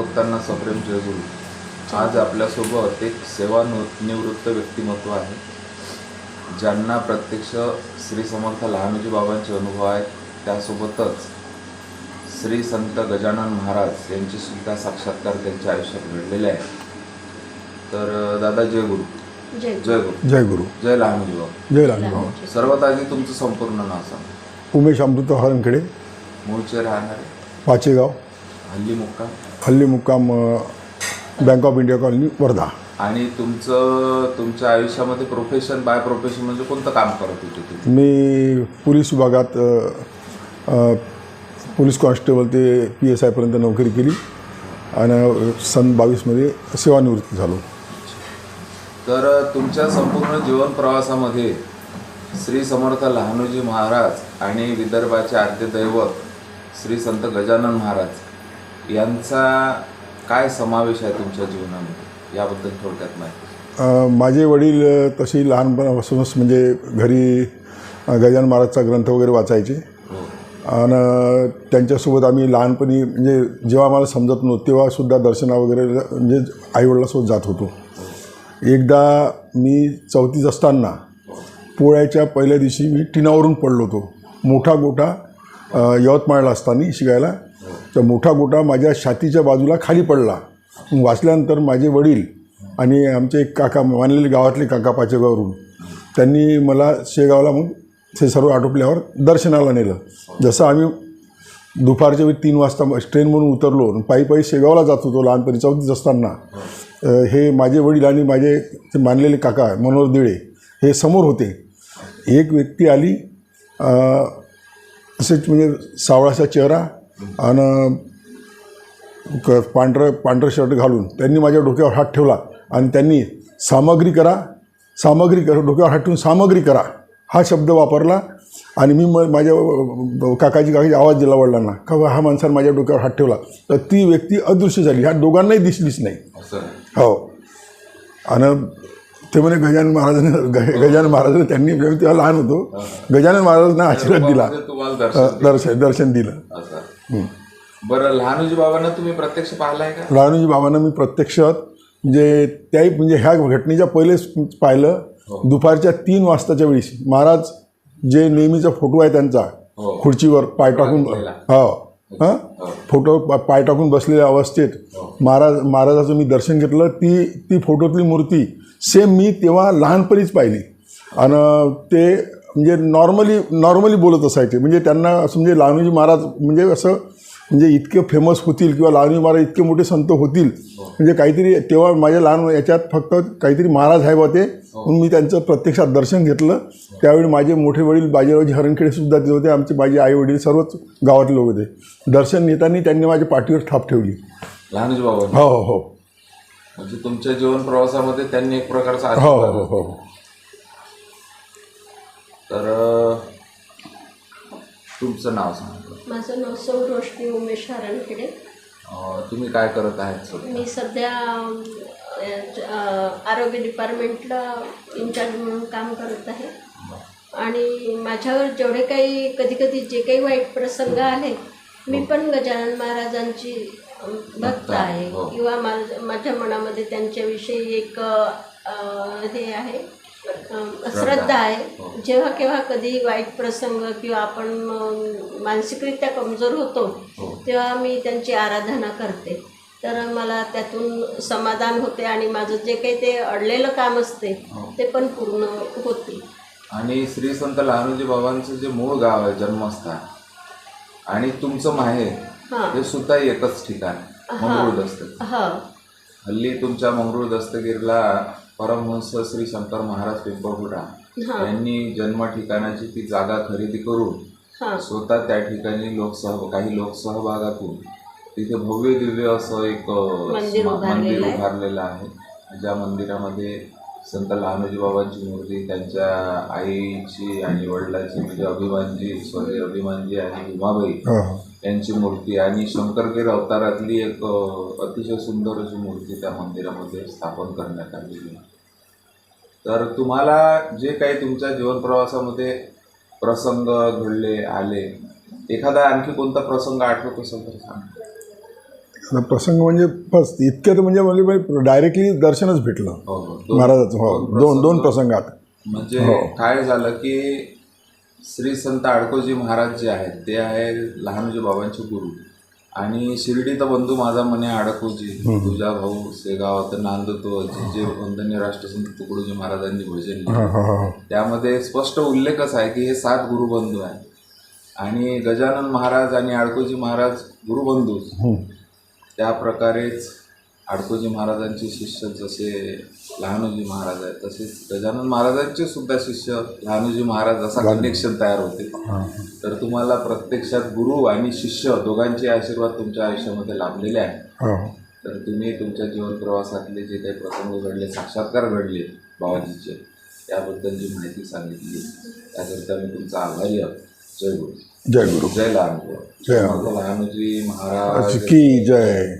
भक्तांना सप्रेम जयगुरु आज आपल्यासोबत एक सेवानिवृत्त व्यक्तिमत्व आहे. ज्यांना प्रत्यक्ष श्री समर्थ लहानूजी बाबांचे अनुभव आहेत. त्यासोबतच श्री संत गजानन महाराज यांचे सुद्धा साक्षात्कार त्यांच्या आयुष्यात घडलेले आहे. तर दादा जय गुरु. जय गुरु. जय गुरु. जय लहानूजी बाबा. जय लालभाऊ सर्वात आधी तुमचं संपूर्ण नाव सांगा. उमेश अमृत हरणखेडे मूळचे राहणारे. पाचेगाव हल्ली मुक्काम हल्ली मुक्काम bank of India colony Wardha. आणि तुमचं तुमच्या आयुष्यामध्ये प्रोफेशन बाय प्रोफेशन म्हणजे कोणतं काम करत होते तुम्ही? मी पोलीस विभागात अ, अ, पोलीस कॉन्स्टेबल ते पी एस आयपर्यंत नोकरी केली. आणि सन बावीसमध्ये सेवानिवृत्त झालो. तर तुमच्या संपूर्ण जीवन प्रवासामध्ये श्री समर्थ लहानूजी महाराज आणि विदर्भाचे आद्य दैवत श्री संत गजानन महाराज यांचा काय समावेश आहे तुमच्या जीवनामध्ये? याबद्दल थोडक्यात माहिती. माझे वडील तशी लहानपणापासूनच म्हणजे घरी गजानन महाराजचा ग्रंथ वगैरे वाचायचे. हो. आणि त्यांच्यासोबत आम्ही लहानपणी म्हणजे जेव्हा मला समजत नव्हतं तेव्हासुद्धा दर्शना वगैरे म्हणजे आईवडिलासोबत जात होतो. एकदा मी चौथीत असताना पोळ्याच्या पहिल्या दिवशी मी टिनावरून पडलो होतो. मोठा अ, यवतमाळला असताना शिकायला. तर मोठा गोटा माझ्या छातीच्या बाजूला खाली पडला. वाचल्यानंतर माझे वडील आणि आमचे एक काका मानलेले गावातले काका पाचेगावरून त्यांनी मला शेगावला मग ते सर्व आटोपल्यावर दर्शनाला नेलं. जसं आम्ही दुपारच्या वेळी तीन वाजता ट्रेनमधून उतरलो आणि पायी पायी शेगावला जात होतो लहानपणी चौथीत असताना. हे माझे वडील आणि माझे ते मानलेले काका मनोहर दिळे हे समोर होते. एक व्यक्ती आली असेच म्हणजे सावळाचा चेहरा आणि क पांढरं पांढरं शर्ट घालून त्यांनी माझ्या डोक्यावर हात ठेवला. आणि त्यांनी सामग्री करा सामग्री करा डोक्यावर हात ठेवून सामग्री करा हा शब्द वापरला. आणि मी मग माझ्या अ, काकाची काकाची आवाज दिला वडिलांना. का हा माणसानं माझ्या डोक्यावर हात ठेवला. तर ती व्यक्ती अदृश्य झाली. ह्या दोघांनाही दिसलीच नाही. हो. आणि ते म्हणे गजानन महाराजांनी ग- गजानन महाराजांनी त्यांनी तेव्हा लहान होतो. गजानन महाराजांना आशीर्वाद दिला. दर्शन दर्शन दिलं. बरं लहानूजी बाबांना तुम्ही प्रत्यक्ष पाहिलाय का? लहानूजी बाबांना मी प्रत्यक्षात म्हणजे त्याही म्हणजे ह्या घटनेच्या पहिलेच पाहिलं. दुपारच्या तीन वाजताच्या वेळेस. महाराज जे नेहमीचा फोटो आहे त्यांचा हो. खुर्चीवर पाय टाकून बसलेला. हो. हां? फोटो पाय टाकून बसलेल्या अवस्थेत महाराज महाराजाचं मी दर्शन घेतलं. ती ती फोटोतली मूर्ती सेम मी तेव्हा लहानपणीच पाहिली. आणि ते म्हणजे नॉर्मली नॉर्मली बोलत असायचे. म्हणजे त्यांना असं म्हणजे लहानूजी महाराज म्हणजे असं म्हणजे इतके फेमस होतील किंवा लहानूजी महाराज इतके मोठे संत होतील. म्हणजे काहीतरी तेव्हा माझ्या लहान याच्यात फक्त काहीतरी महाराज आहे बा ते म्हणून मी त्यांचं प्रत्यक्षात दर्शन घेतलं. त्यावेळी माझे मोठे वडील बाजीरावजी हरणखेडे सुद्धा ते होते. आमचे माझे आई वडील सर्वच गावातले लोक होते. दर्शन घेताना त्यांनी माझ्या पाठीवर थाप ठेवली. लहानूजी बाबा. हो हो हो. म्हणजे तुमच्या जीवन प्रवासामध्ये त्यांनी एक प्रकारचा हो हो हो हो. तर तुमचं नाव सांगा. माझं नाव सौ रोशनी उमेश हरणखेडे. तुम्ही काय करत आहेत सध्या? मी सध्या अ, आरोग्य डिपार्टमेंटला इन्चार्ज म्हणून काम करत आहे. आणि माझ्यावर जेवढे काही कधी कधी जे काही वाईट प्रसंग आले मी पण गजानन महाराजांची भक्त आहे. हो. किंवा माझ- माझ्या मनामध्ये त्यांच्याविषयी एक अ, हे आहे. श्रद्धा. आहे. जेव्हा केव्हा कधी वाईट प्रसंग किंवा आपण मानसिकरित्या कमजोर होतो तेव्हा मी त्यांची आराधना करते. तर मला त्यातून समाधान होते आणि माझं जे काही ते अडलेलं काम असते ते पण पूर्ण होते. आणि श्री संत लहानूजी बाबांचं जे मूळ गाव आहे जन्मस्थान आणि तुमचं माहेर हां. हे सुद्धा एकच ठिकाण मंगरुळ हा. हल्ली तुमच्या मंगरुळ दस्तगीरला परमहंस श्री शंकर महाराज पिंपळपुरा हां. यांनी जन्म ठिकाणाची ती जागा खरेदी करून हां. स्वतः त्या ठिकाणी लोकसह काही लोकसहभागातून तिथे भव्य दिव्य असं एक अ, मंदिर स्मा- उभारलेलं मंदिर आहे. उभारलेलं आहे. ज्या मंदिरामध्ये संत लहानोजी बाबांची मूर्ती त्यांच्या आईची आणि वडिलांची म्हणजे अभिमानजी स्वर्गीय अभिमानजी आणि उमाबाई हो हो. यांची मूर्ती आणि शंकरगीर अवतारातली एक अ, अतिशय सुंदर अशी मूर्ती त्या मंदिरामध्ये स्थापन करण्यात आलेली आहे. तर तुम्हाला जे काही तुमच्या जीवन प्रवासामध्ये प्रसंग घडले आले एखादा आणखी कोणता प्रसंग आठवत असेल तर सांगा. प्रसंग म्हणजे बस इतक्यात म्हणजे म्हणजे डायरेक्टली दर्शनच भेटलं. हो हो. दोन- महाराजाचं हो. दोन दोन प्रसंगात. म्हणजे काय झालं की श्री संत आडकोजी महाराज जे आहेत ते आहे लहानजी बाबांचे गुरु. आणि शिर्डीचा बंधू माझा म्हणे आडकोजी तुझा भाऊ सेगाव तर नांदतो जे जे वंदनीय राष्ट्रसंत तुकडोजी महाराजांनी भजन त्यामध्ये स्पष्ट उल्लेखच आहे की हे सात गुरुबंधू आहेत. आणि गजानन महाराज आणि आडकोजी महाराज गुरुबंधूच. त्या प्रकारेच आडकोजी महाराजांचे शिष्य जसे लहानोजी महाराज आहेत तसेच गजानन महाराजांचे सुद्धा शिष्य लहानोजी महाराज असा कनेक्शन तयार होते. तर तुम्हाला प्रत्यक्षात गुरु आणि शिष्य दोघांचे आशीर्वाद तुमच्या आयुष्यामध्ये लाभलेले आहेत. हो तर तुम्ही तुमच्या जीवन प्रवासातले जे काही प्रसंग घडले साक्षात्कार घडले बाबाजीचे त्याबद्दल जी माहिती सांगितली त्याकरिता मी तुमचा आभारी आहोत. जय गुरु. जय गुरु. जय लहान जय लहानोजी. महाराज की जय.